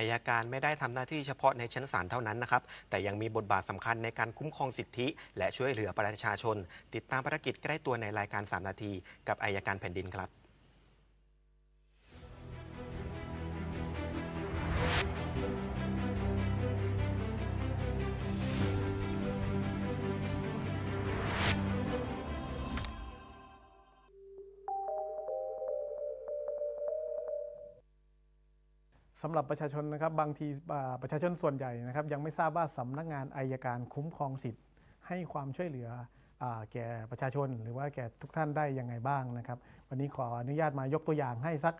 อายการไม่ได้ทำหน้าที่เฉพาะในชั้นศาลเท่านั้นนะครับ แต่ยังมีบทบาทสำคัญในการคุ้มครองสิทธิ และช่วยเหลือประชาชน ติดตามภารกิจใกล้ตัวในรายการ 3 นาที กับอายการแผ่นดินครับ สำหรับประชาชนนะครับบางทีประชาชนส่วนใหญ่นะครับ ยังไม่ทราบว่าสำนักงานอายการคุ้มครองสิทธิ์ ให้ความช่วยเหลืออแก่ประชาชน หรือว่าแก่ทุกท่านได้ยังไงบ้างนะครับ วันนี้ขออนุญาตมายกตัวอย่างให้สัก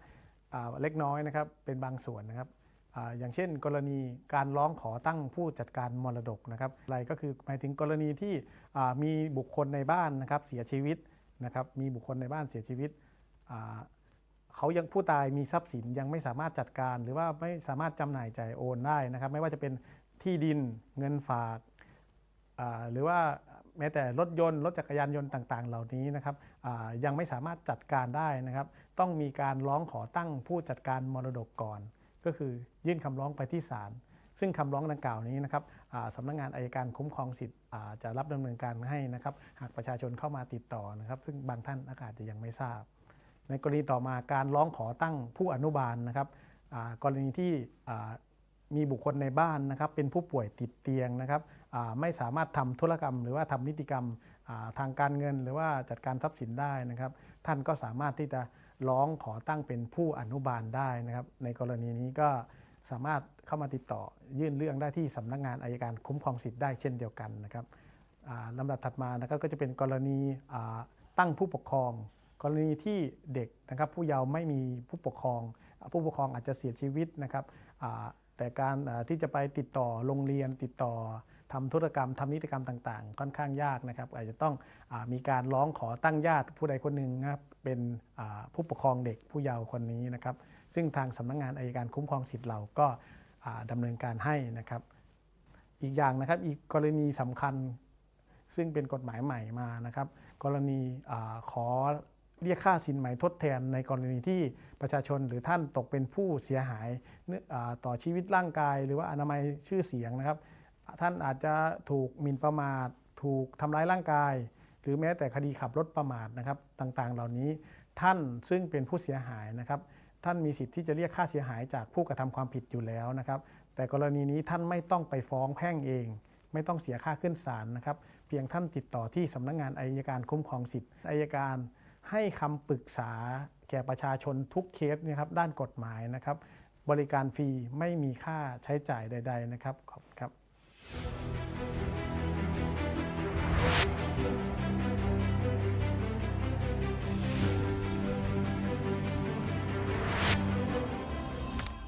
เล็กน้อยนะครับเป็นบางส่วนนะครับออย่างเช่น กรณีการร้องขอตั้งผู้จัดการมรดกนะครับอะไรก็คือหมายถึงกรณีที่มีบุคคลในบ้านนะครับเสียชีวิตนะครับมีบุคคลในบ้านเสียชีวิต เขายังผู้ตายมีทรัพย์สินยังไม่สามารถจัดการ หรือว่าไม่สามารถจำหน่ายจ่ายโอนได้นะครับ ไม่ว่าจะเป็นที่ดินเงินฝากหรือว่าแม้แต่รถยนต์รถจักรยานยนต์ต่าง ๆ เหล่านี้นะครับยังไม่สามารถจัดการได้นะครับ ต้องมีการร้องขอตั้งผู้จัดการมรดกก่อน ก็คือยื่นคำร้องไปที่ศาลซึ่งคำร้องดังกล่าวนี้นะครับสำนักงานอายการคุ้มครองสิทธิ์จะรับดำเนินการให้นะครับ หากประชาชนเข้ามาติดต่อนะครับ ซึ่งบางท่านอาจจะยังไม่ทราบ ในกรณีต่อมาการร้องขอตั้งผู้อนุบาลนะครับกรณีที่มีบุคคลในบ้านนะครับเป็นผู้ป่วยติดเตียงนะครับไม่สามารถทำธุรกรรม หรือว่าทำนิติกรรมทางการเงิน หรือว่าจัดการทรัพย์สินได้นะครับ ท่านก็สามารถที่จะร้องขอตั้งเป็นผู้อนุบาลได้นะครับ ในกรณีนี้ก็สามารถเข้ามาติดต่อยื่นเรื่องได้ที่สำนักงานอายการคุ้มครองสิทธิ์ได้เช่นเดียวกันนะครับลำดับถัดมานะครับก็จะเป็นกรณีตั้งผู้ปกครอง กรณีที่เด็กนะครับผู้เยาว์ไม่มีผู้ปกครอง ผู้ปกครองอาจจะเสียชีวิตนะครับแต่การที่จะไปติดต่อโรงเรียนติดต่อทำธุรกรรมทำนิติกรรมต่างๆ ค่อนข้างยากนะครับ อาจจะต้องอมีการร้องขอตั้งญาติผู้ใดคนหนึ่งนะครับเป็นผู้ปกครองเด็กผู้เยาว์คนนี้นะครับ ซึ่งทางสำนักงานอายการคุ้มครองสิทธิ์เราก็ดำเนินการให้นะครับ อีกอย่างนะครับอีกกรณีสำคัญซึ่งเป็นกฎหมายใหม่มานะครับ กรณีอขอ เรียกค่าสินไหมทดแทนในกรณีที่ประชาชนหรือท่านตกเป็นผู้เสียหายต่อชีวิตร่างกาย หรือว่าอนามัยชื่อเสียงนะครับ ท่านอาจจะถูกหมิ่นประมาท ถูกทำร้ายร่างกาย หรือแม้แต่คดีขับรถประมาทนะครับต่างๆ เหล่านี้ท่านซึ่งเป็นผู้เสียหายนะครับท่านมีสิทธิ์ที่จะเรียกค่าเสียหายจากผู้กระทำความผิดอยู่แล้วนะครับ แต่กรณีนี้ท่านไม่ต้องไปฟ้องแพ่งเอง ไม่ต้องเสียค่าขึ้นศาลนะครับ เพียงท่านติดต่อที่สำนักงานอายการคุ้มครองสิทธิ์อายการ ให้คำปรึกษาแก่ประชาชนทุกเคสนะครับด้านกฎหมายนะครับ บริการฟรีไม่มีค่าใช้จ่ายใด ๆ นะครับขอบคุณครับ